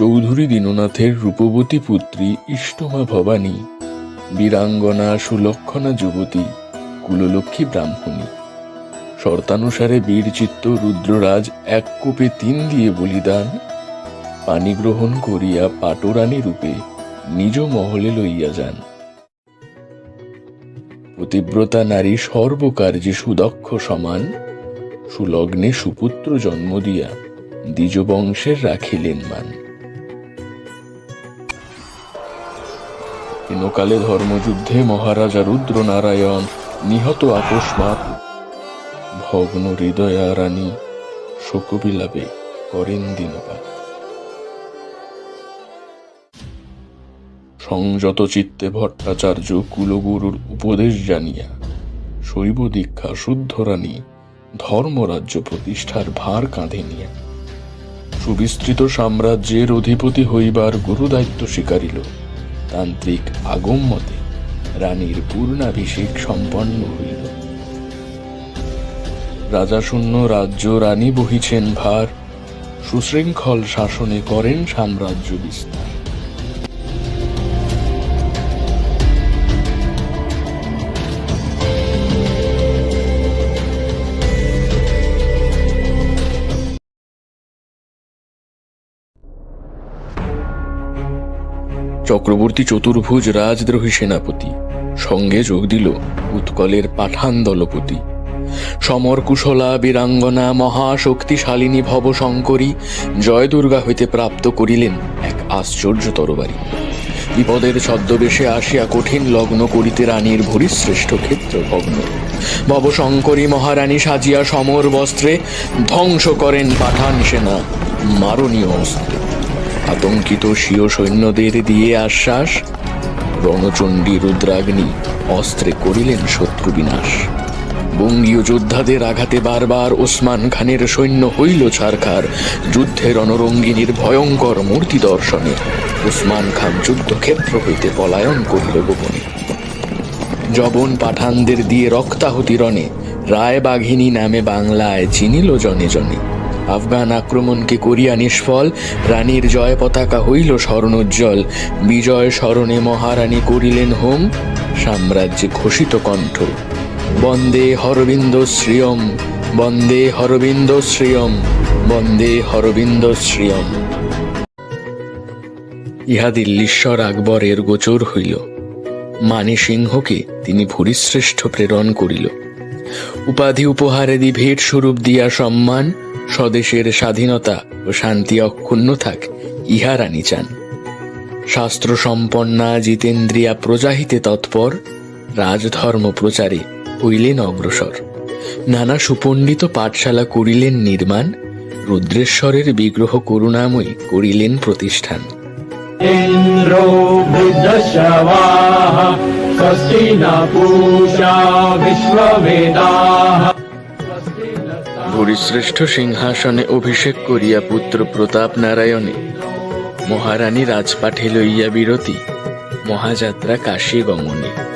চৌধুরী দীননাথের রূপবতী পুত্রী ইষ্টমা ভবানী, বীরাঙ্গনা সুলক্ষণা যুবতী, কুললক্ষ্মী ব্রাহ্মণী। শর্তানুসারে বীরচিত্ত রুদ্ররাজ এক কোপে তিন দিয়ে বলিদান পানি গ্রহণ করিয়া পাটরানী রূপে নিজ মহলে লইয়া যান। পতিব্রতা নারী সর্বকার্যে সুদক্ষ সমান, সুলগ্নে সুপুত্র জন্ম দিয়া দ্বিজ বংশের রাখিলেন মান। হেনকালে ধর্মযুদ্ধে মহারাজা রুদ্রনারায়ণ নিহত আকস্মাৎ ভগ্ন হৃদয়া রানী শোকবিলাপে করেন দিনপাত সংযত চিত্তে ভট্টাচার্য কুলগুরুর উপদেশ জানিয়া শৈব দীক্ষা শুদ্ধ রানী ধর্মরাজ্য প্রতিষ্ঠার ভার কাঁধে নিয়া। সুবিস্তৃত সাম্রাজ্যের অধিপতি হইবার গুরুদায়িত্ব স্বীকারিল। তান্ত্রিক আগম রানীর পূর্ণাভিষেক সম্পন্ন হইল। রাজাশূন্য রাজ্য রানী বহিছেন ভার, সুশৃঙ্খল শাসনে করেন সাম্রাজ্য বিস্তার। চক্রবর্তী চতুর্ভুজ রাজদ্রোহী সেনাপতি। সঙ্গে যোগ দিল উৎকলের পাঠান দলপতি। সমর কুশলা বীরাঙ্গনা, মহাশক্তিশালিনী ভবশঙ্করী জয় দুর্গা হইতে প্রাপ্ত করিলেন এক আশ্চর্য তরবারি। বিপদের ছদ্মবেশে আসিয়া কঠিন লগ্ন করিতে রানীর ভরিশ্রেষ্ঠ ক্ষেত্র ভগ্ন। ভবশঙ্করী মহারানী সাজিয়া সমর বস্ত্রে ধ্বংস করেন পাঠান সেনা, মারণীয় অস্ত্রে। আতঙ্কিত স্বীয় সৈন্যদের দিয়ে আশ্বাস, রণচণ্ডী রুদ্রাগ্নি অস্ত্রে করিলেন শত্রু বিনাশ। বঙ্গীয় যোদ্ধাদের আঘাতে বারবার ওসমান খানের সৈন্য হইল ছারখার যুদ্ধে রণরঙ্গিনীর ভয়ঙ্কর মূর্তি দর্শনে। ওসমান খান যুদ্ধক্ষেত্র হইতে পলায়ন করিল গোপনে। জবন পাঠানদের দিয়ে রক্তাহুতি রণে রায় বাঘিনী নামে বাংলায় চিনিল জনে জনে। আফগান আক্রমণকে করিয়া নিষ্ফল, রানীর জয় পতাকা হইল স্বর্ণোজ্জ্বল বিজয় স্মরণে মহারানী করিলেন হোম, সাম্রাজ্যে ঘোষিত কণ্ঠ। বন্দে হরবিন্দ শ্রিয়ম, বন্দে হরবিন্দ শ্রিয়ম, বন্দে হরবিন্দ শ্রিয়ম। ইহা দিল্লীশ্বর আকবরের গোচর হইল। মানি সিংহকে তিনি ভূরিশ্রেষ্ঠ প্রেরণ করিল। উপাধি উপহারে দি ভেট স্বরূপ দিয়া সম্মান স্বদেশের স্বাধীনতা ও শান্তি অক্ষুণ্ণ থাক, ইহা রানী চান। শাস্ত্র সম্পন্না জিতেন্দ্রিয়া প্রজাহিতে তৎপর, রাজধর্ম প্রচারে হইলেন অগ্রসর। নানা সুপণ্ডিত পাঠশালা করিলেন নির্মাণ, রুদ্রেশ্বরের বিগ্রহ করুণাময়ী করিলেন প্রতিষ্ঠান। ইন্দ্রো না পূষা ভূরিশ্রেষ্ঠ সিংহাসনে অভিষেক করিয়া পুত্র প্রতাপ নারায়ণে। মহারানী রাজপাঠে লইয়া বিরতি। মহাযাত্রা কাশী গমনে